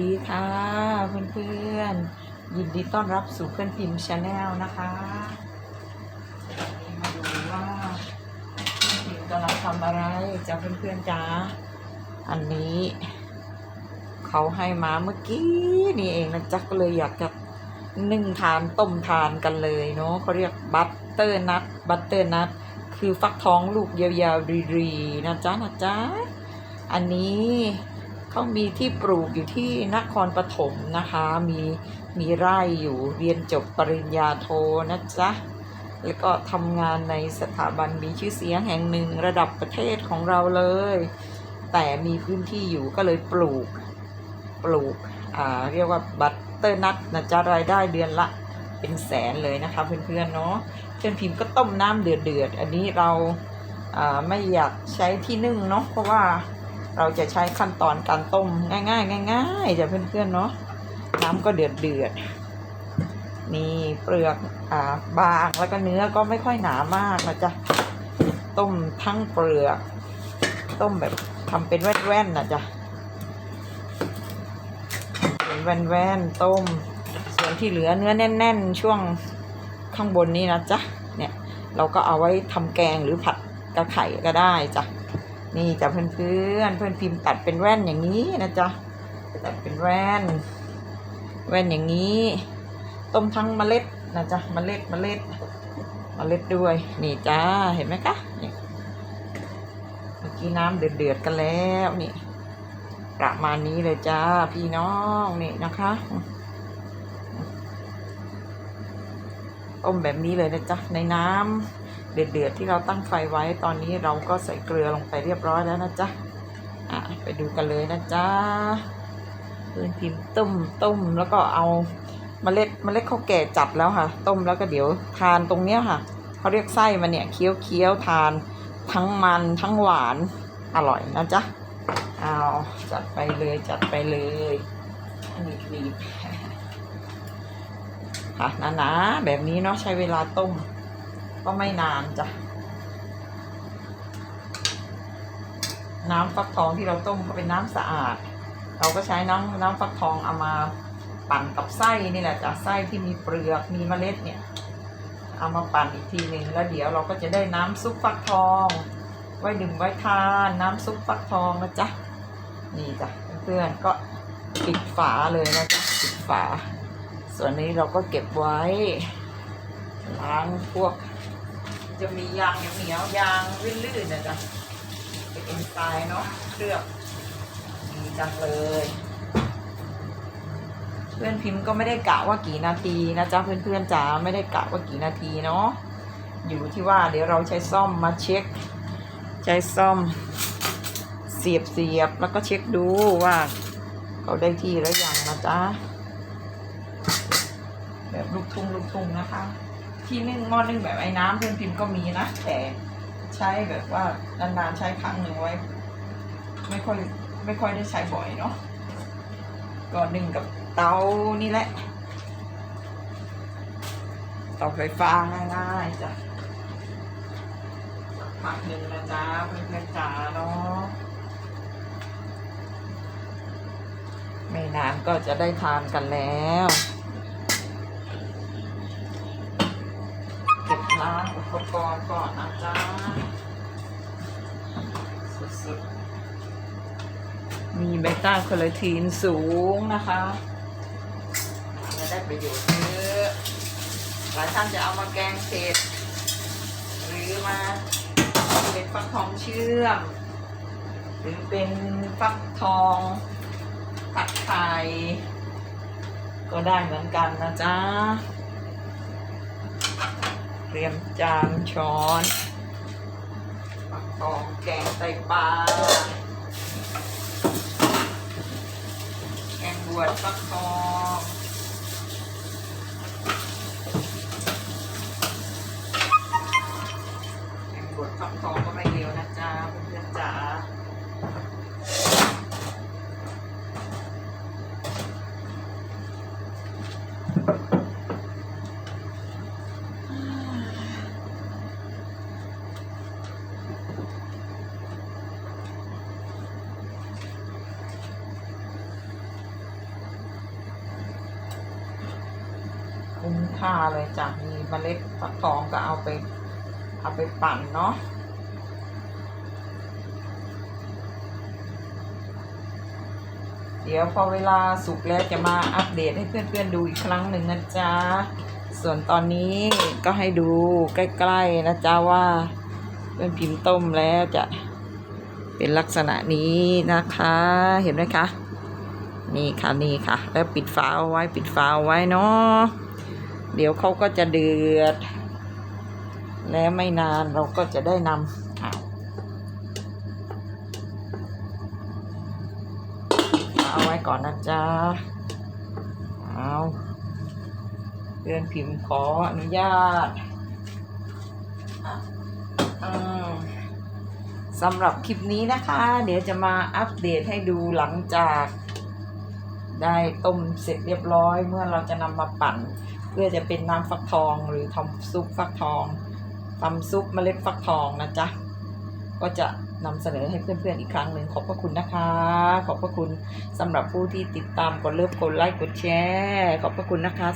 ดีค่ะเพื่อนๆ ยินดีต้อนรับสู่เพื่อนพิมพ์ชาแนลนะคะมาดูว่าเพื่อนพิมพ์กำลังทำอะไรจ้าเพื่อนๆจ้าอันนี้ เขาให้มาเมื่อกี้นี่เองนะจ๊ะก็เลยอยากจะนึ่งทานต้มทานกันเลยเนาะเขาเรียกบัตเตอร์นัทบัตเตอร์นัทคือฟักทองลูกยาวๆรีๆนะจ๊ะนะจ๊ะอันนี้ เขามีที่ปลูกอยู่ที่นครปฐมนะคะ มีมีไร่อยู่เรียนจบปริญญาโทนะจ๊ะ แล้วก็ทำงานในสถาบันมีชื่อเสียงแห่งหนึ่งระดับประเทศของเราเลย แต่มีพื้นที่อยู่ก็เลยปลูก ปลูก อ่า เรียกว่าบัตเตอร์นัทนะจ๊ะรายได้เดือนละเป็นแสนเลยนะคะเพื่อนๆเนาะเพื่อนพิมพ์ก็ต้มน้ำเดือดๆ อันนี้เราอ่าไม่อยากใช้ที่นึ่งเนาะเพราะว่า เราจะใช้ขั้นตอนการต้มง่ายๆง่ายๆจ้ะเพื่อนๆเนาะน้ำก็เดือดเดือดนี่เปลือกอ่าบางแล้วก็เนื้อก็ไม่ค่อยหนามากนะจ๊ะต้มทั้งเปลือก ต้มแบบทำเป็นแว่นๆนะจ๊ะเป็นแว่นๆต้ม ส่วนที่เหลือเนื้อแน่น ๆ ช่วงข้างบนนี้นะจ๊ะเนี่ยเราก็เอาไว้ทำแกงหรือผัดกระไข่ก็ได้จ้ะ นี่จ้ะเพื่อนๆเพื่อนพิมพ์ตัดเป็นแว่นอย่างนี้นะจ๊ะตัดเป็นแว่น แว่นอย่างนี้ ต้มทั้งเมล็ดนะจ๊ะเมล็ดเมล็ดเมล็ดด้วย นี่จ้าเห็นไหมคะนี่เมื่อกี้น้ำเดือดๆกันแล้วนี่ประมาณนี้เลยจ้าพี่น้องนี่นะคะต้มแบบนี้เลยนะจ๊ะในน้ำ เดือดๆที่เราตั้งไฟไว้ตอนนี้เราก็ใส่เกลือลงไปเรียบร้อยแล้วนะจ๊ะอะไปดูกันเลยนะจ๊ะพื้นพิมพ์ต้มต้มแล้วก็เอาเมล็ดเมล็ดเขาวแก่จัดแล้วค่ะ ต้มแล้วก็เดี๋ยวทานตรงเนี้ยค่ะเขาเรียกไส้มันเนี่ยเคี้ยวเคี้ยวทาน ทั้งมันทั้งหวานอร่อยนะจ๊ะเอาจัดไปเลยจัดไปเลยอันนี้รีบค่ะหนาๆแบบนี้เนาะใช้เวลาต้ม ก็ไม่นานจ้ะ น้ำฟักทองที่เราต้มก็เป็นน้ำสะอาด เราก็ใช้น้ำน้ำฟักทองเอามาปั่นกับไส้นี่แหละจ้ะไส้ที่มีเปลือกมีเมล็ดเนี่ย เอามาปั่นอีกทีหนึ่งแล้วเดี๋ยวเราก็จะได้น้ำซุปฟักทอง ไว้ดื่มไว้ทานน้ำซุปฟักทองนะจ๊ะนี่จ้ะเพื่อนๆก็ปิดฝาเลยนะจ๊ะปิดฝา ส่วนนี้เราก็เก็บไว้ล้างพวก จะมียางเหนียวยางลื่นๆนะจ๊ะเป็นเอนไซม์เนาะเคลือบดีจังเลย เพื่อนพิมพ์ก็ไม่ได้กะว่ากี่นาทีนะจ๊ะเพื่อนๆจ๋าไม่ได้กะว่ากี่นาทีเนาะอยู่ที่ว่าเดี๋ยวเราใช้ซ่อมมาเช็ค ใช้ซ่อมเสียบเสียบแล้วก็เช็คดูว่าเขาได้ที่แล้วยังนะจ๊ะแบบลูกทุ่งลูกทุ่งนะคะ ที่นึ่งหม้อนึ่งแบบไอ้น้ำเพื่อนพิมพ์ก็มีนะ แต่ใช้แบบว่านานๆใช้ครั้งหนึ่งไว้ ไม่ค่อยไม่ค่อยได้ใช้บ่อยเนาะก็นึ่งกับเตานี่แหละเตาไฟฟ้าง่ายๆจ้ะผักหนึ่งนะจ๊ะเพื่อนๆจ๋าเนาะไม่นานก็จะได้ทานกันแล้ว เก็บล้าง อุปกรณ์ก่อนนะจ๊ะสุดๆมีเบต้าโคลาทีนสูงนะคะจะได้ประโยชน์เยอะหลายท่านจะเอามาแกงเผ็ดหรือมาเป็นฟักทองเชื่อม หรือเป็นฟักทองผัดไข่ก็ได้เหมือนกันนะจ๊ะ เตรียมจานช้อนปักกองแกงไตปลาแกงบวชฟักทองแกงบวชฟักทองก็ไม่เดียวนะจ๊ะเพื่อนๆจ๋า ค่าเลยจ้ะมีเมล็ดฟักทองก็เอาไป เอาไปปั่นเนาะเดี๋ยวพอเวลาสุกแล้วจะมาอัปเดตให้เพื่อนๆดูอีกครั้งหนึ่งนะจ๊ะ ส่วนตอนนี้ก็ให้ดูใกล้ๆนะจ๊ะว่าเป็นพิมพ์ต้มแล้วจะเป็นลักษณะนี้นะคะ เห็นไหมคะ นี่ค่ะนี่ค่ะ แล้วปิดฝาเอาไว้ปิดฝาเอาไว้เนาะ เดี๋ยวเขาก็จะเดือด แล้วไม่นานเราก็จะได้นำอ้าเอาไว้ก่อนนะจ๊ะ เอาเดือนพิมพ์ขออนุญาตสำหรับคลิปนี้นะคะ เดี๋ยวจะมาอัปเดตให้ดูหลังจาก ได้ต้มเสร็จเรียบร้อยเมื่อเราจะนำมาปั่น เพื่อจะเป็นน้ำฟักทองหรือทำซุปฟักทองทำซุปเมล็ดฟักทองนะจ๊ะก็จะนำเสนอให้เพื่อนๆอีกครั้งหนึ่งขอบพระคุณนะคะ ขอบพระคุณสำหรับผู้ที่ติดตามกดเลิฟกดไลค์กดแชร์ขอบพระคุณนะคะ